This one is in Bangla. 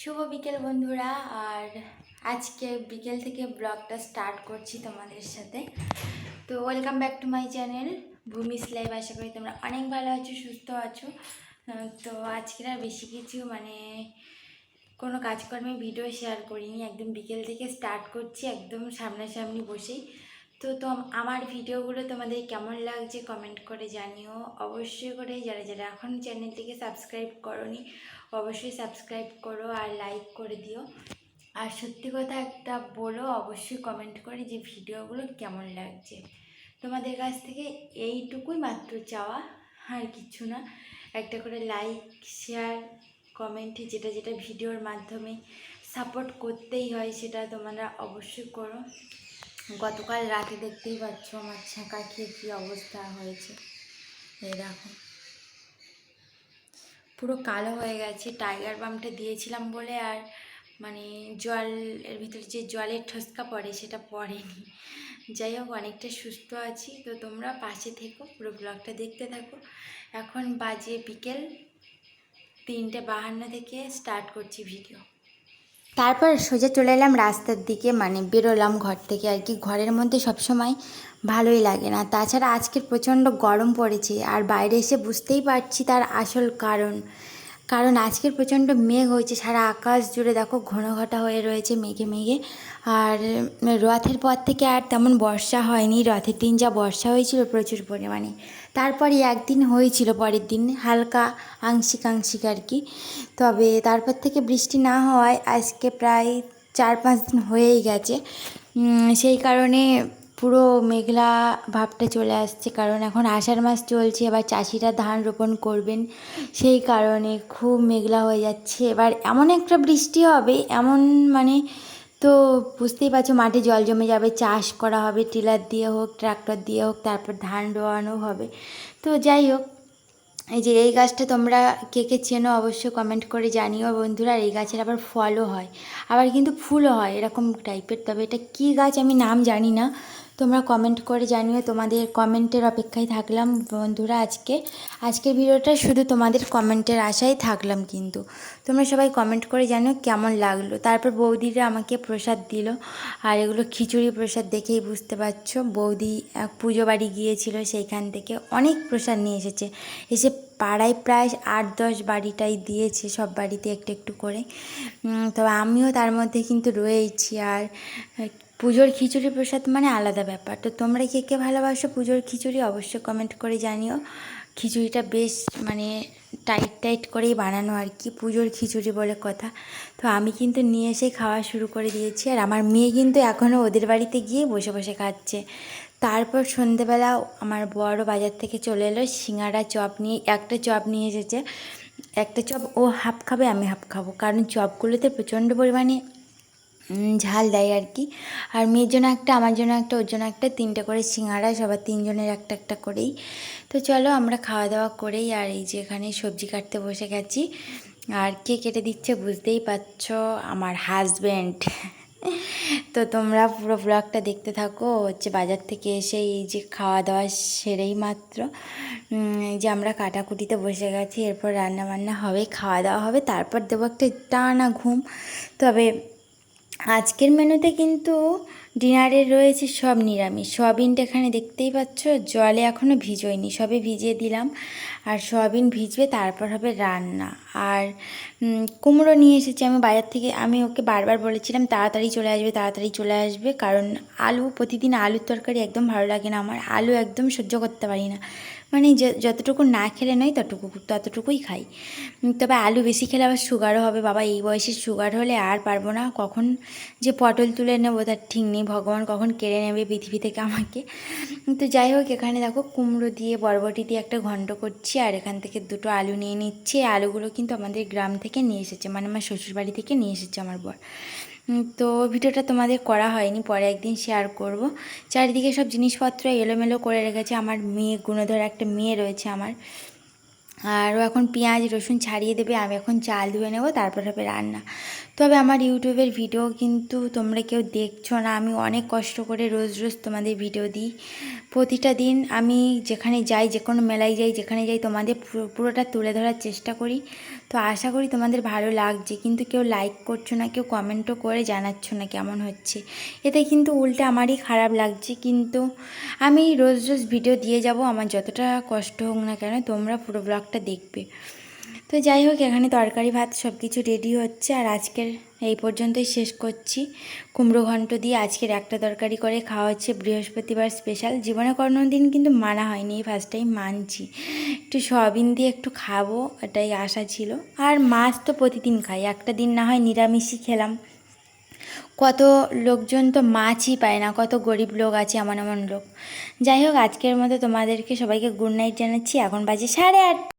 শুভ বিকেল বন্ধুরা, আর আজকে বিকেল থেকে ব্লগটা স্টার্ট করছি তোমাদের সাথে। তো welcome back to my channel, Bhumi's live. আশা করি তোমরা অনেক ভালো আছো, সুস্থ আছো। তো আজকের আর বেশি কিছু মানে কোনো কাজকর্মে ভিডিও শেয়ার করিনি, একদম বিকেল থেকে স্টার্ট করছি, একদম সামনাসামনি বসেই। তো তো আমার ভিডিওগুলো তোমাদের কেমন লাগছে কমেন্ট করে জানিও। অবশ্যই করে যারা যারা এখন চ্যানেলটিকে সাবস্ক্রাইব করনি, অবশ্যই সাবস্ক্রাইব করো আর লাইক করে দিও। আর সত্যি কথা একটা বলো, অবশ্যই কমেন্ট করে যে ভিডিওগুলো কেমন লাগছে। তোমাদের কাছ থেকে এইটুকুই মাত্র চাওয়া, আর কিছু না। একটা করে লাইক শেয়ার কমেন্ট যেটা যেটা ভিডিওর মাধ্যমে সাপোর্ট করতেই হয় সেটা তোমরা অবশ্যই করো। গতকাল রাতে দেখতেই পাচ্ছ আমার ছাঁকা খেয়ে কী অবস্থা হয়েছে। দেখো। পুরো কালো হয়ে গেছে। টাইগার বামটা দিয়েছিলাম বলে আর মানে জল এর ভিতরে যে জলের ঠসকা পড়ে সেটা পড়েনি। যাই হোক, অনেকটা সুস্থ আছি। তো তোমরা পাশে থেকো, পুরো ব্লগটা দেখতে থাকো। এখন বাজে বিকেল তিনটে বাহান্ন থেকে স্টার্ট করছি ভিডিও তারপর সোজা চলে এলাম রাস্তার দিকে মানে বেরোলাম ঘর থেকে আর কি। ঘরের মধ্যে সবসময় ভালোই লাগে না। তাছাড়া আজকের প্রচণ্ড গরম পড়েছে আর বাইরে এসে বুঝতেই পারছি তার আসল কারণ। কারণ আজকের প্রচণ্ড মেঘ হয়েছে, সারা আকাশ জুড়ে দেখো ঘন ঘটা হয়ে রয়েছে মেঘে মেঘে। আর রথের পর থেকে আর তেমন বর্ষা হয়নি রথের দিন যা বর্ষা হয়েছিল প্রচুর পরিমাণে। তারপরে একদিন হয়েছিল পরের দিন, হালকা আংশিক আংশিক আর কি। তবে তারপর থেকে বৃষ্টি না হওয়ায় আজকে প্রায় চার পাঁচ দিন হয়েই গেছে। সেই কারণে পুরো মেঘলা ভাবটা চলে আসছে, কারণ এখন আষাঢ় মাস চলছে, এবার চাষিরা ধান রোপণ করবেন, সেই কারণে খুব মেঘলা হয়ে যাচ্ছে। এবার এমন একটা বৃষ্টি হবে, এমন মানে তো বুঝতেই পারছ, মাঠে জল জমে যাবে, চাষ করা হবে, টিলার দিয়ে হোক, ট্রাক্টর দিয়ে হোক, তারপর ধান রোয়ানো হবে। তো যাই হোক, এই যে এই গাছটা তোমরা কে কে চেনো অবশ্যই কমেন্ট করে জানিও বন্ধুরা, আর এই গাছের আবার ফলও হয়, আবার কিন্তু ফুলও হয়, এরকম টাইপের তবে এটা কী গাছ আমি নাম জানি না তোমরা কমেন্ট করে জানিও, তোমাদের কমেন্টের অপেক্ষায় থাকলাম বন্ধুরা আজকে। আজকের ভিডিওটা শুধু তোমাদের কমেন্টের আশায় থাকলাম কিন্তু। তোমরা সবাই কমেন্ট করে জানিও কেমন লাগল। তারপর বৌদিরা আমাকে প্রসাদ দিল। আর এগুলো খিচুড়ি প্রসাদ দেখেই বুঝতে পারছ। বৌদি এক পুজো বাড়ি গিয়েছিল সেইখান থেকে অনেক প্রসাদ নিয়ে এসেছে। এসে পাড়ায় প্রায় আট দশ বাড়িটাই দিয়েছে সব বাড়িতে একটু একটু করে। তবে আমিও তার মধ্যে কিন্তু রয়েছি আর পুজোর খিচুড়ি প্রসাদ মানে আলাদা ব্যাপার। তো তোমরা কে কে ভালোবাসো পুজোর খিচুড়ি অবশ্যই কমেন্ট করে জানিও। খিচুড়িটা বেশ মানে টাইট টাইট করেই বানানো আর কি, পুজোর খিচুড়ি বলে কথা। তো আমি কিন্তু নিয়ে এসে খাওয়া শুরু করে দিয়েছি আর আমার মেয়ে কিন্তু এখনও ওদের বাড়িতে গিয়ে বসে বসে খাচ্ছে। তারপর সন্ধেবেলা আমার বড় বাজার থেকে চলে এলো সিঙ্গারা চপ নিয়ে, একটা চপ নিয়ে এসেছে। একটা চপ ও হাফ খাবে, আমি হাফ খাব। কারণ চপগুলোতে প্রচণ্ড পরিমাণে ঝাল দেয় আর কি। আর মেয়ের জন্য একটা, আমার জন্য একটা, ওর জন্য একটা, তিনটে করে সিঙ্গারা, সবার তিনজনের একটা একটা করেই। তো চলো আমরা খাওয়া দাওয়া করেই আর এই যে এখানে সবজি কাটতে বসে গেছি। আর কে কেটে দিচ্ছে বুঝতেই পারছ, আমার হাজব্যান্ড তো তোমরা পুরো ব্লগটা দেখতে থাকো, হচ্ছে বাজার থেকে এসে এই যে খাওয়া দাওয়া সেরেই মাত্র। যে আমরা কাটাকুটিতে বসে গেছি, এরপর রান্না বান্না হবে, খাওয়া দাওয়া হবে, তারপর দেবো একটা টানা ঘুম। তবে আজকের মেনুতে কিন্তু ডিনারে রয়েছে সব নিরামিষ। সয়াবিনটা এখানে দেখতেই পাচ্ছ, জলে এখনও ভিজোয়নি, সবে ভিজিয়ে দিলাম। আর সয়াবিন ভিজবে, তারপর হবে রান্না। আর কুমড়ো নিয়ে এসেছি আমি বাজার থেকে। আমি ওকে বারবার বলেছিলাম, তাড়াতাড়ি চলে আসবে, তাড়াতাড়ি চলে আসবে। কারণ আলু, প্রতিদিন আলুর তরকারি একদম ভালো লাগে না আমার। আলু একদম সহ্য করতে পারি না। মানে যতটুকু না খেলে নয় ততটুকু ততটুকুই খাই। তবে আলু বেশি খেলে আবার সুগারও হবে। বাবা, এই বয়সে সুগার হলে আর পারব না। কখন যে পটল তুলে নেব, তার ঠিক নেই। ভগবান কখন কেড়ে নেবে পৃথিবী থেকে আমাকে। তো যাই হোক, এখানে দেখো কুমড়ো দিয়ে, বরবটি দিয়ে একটা ঘন্ট করছি, আর এখান থেকে দুটো আলু নিয়ে নিচ্ছি। আলুগুলো কিন্তু আমাদের গ্রাম থেকে নিয়ে এসেছে মানে আমার শ্বশুরবাড়ি থেকে নিয়ে এসেছে আমার বর। তো ভিডিওটা তোমাদের করা হয়নি, পরে একদিন শেয়ার করব। চারিদিকে সব জিনিসপত্র এলোমেলো করে রেখেছে, আমার মেয়ে, গুণধর একটা মেয়ে রয়েছে আমার। আর ও এখন পেঁয়াজ, রসুন ছাড়িয়ে দেবে, আমি এখন চাল ধুয়ে নেব, তারপর হবে রান্না। তবে আমার ইউটিউবের ভিডিও কিন্তু তোমরা কেউ দেখছ না, আমি অনেক কষ্ট করে রোজ রোজ তোমাদের ভিডিও দিই। প্রতিটা দিন আমি যেখানে যাই যে কোনো মেলায় যাই, যেখানে যাই তোমাদের পুরো- পুরোটা তুলে ধরার চেষ্টা করি। তো আশা করি তোমাদের ভালো লাগছে, কিন্তু কেউ লাইক করছ না, কেউ কমেন্টও করে জানাচ্ছ না কেমন হচ্ছে। এতে কিন্তু উল্টে আমারই খারাপ লাগছে, কিন্তু আমি রোজ রোজ ভিডিও দিয়ে যাব, আমার যতটা কষ্ট হোক না কেন, তোমরা পুরো ব্লগটা দেখবে। তো যাই হোক, এখানে তরকারি, ভাত সব কিছু রেডি হচ্ছে আর আজকের এই পর্যন্তই শেষ করছি। কুমড়ো ঘন্ট দিয়ে আজকের একটা তরকারি করে খাওয়া হচ্ছে বৃহস্পতিবার স্পেশাল জীবনে কোনো দিন কিন্তু মানা হয়নি, এই ফার্স্ট টাইম মানছি। একটু সয়াবিন দিয়ে একটু খাব, এটাই আশা ছিল। আর মাছ তো প্রতিদিন খাই, একটা দিন না হয় নিরামিষই খেলাম। কত লোকজন তো মাছই পায় না, কত গরিব লোক আছে এমন এমন লোক। যাই হোক, আজকের মতো তোমাদেরকে সবাইকে গুড নাইট জানাচ্ছি, এখন বাজে সাড়ে আট।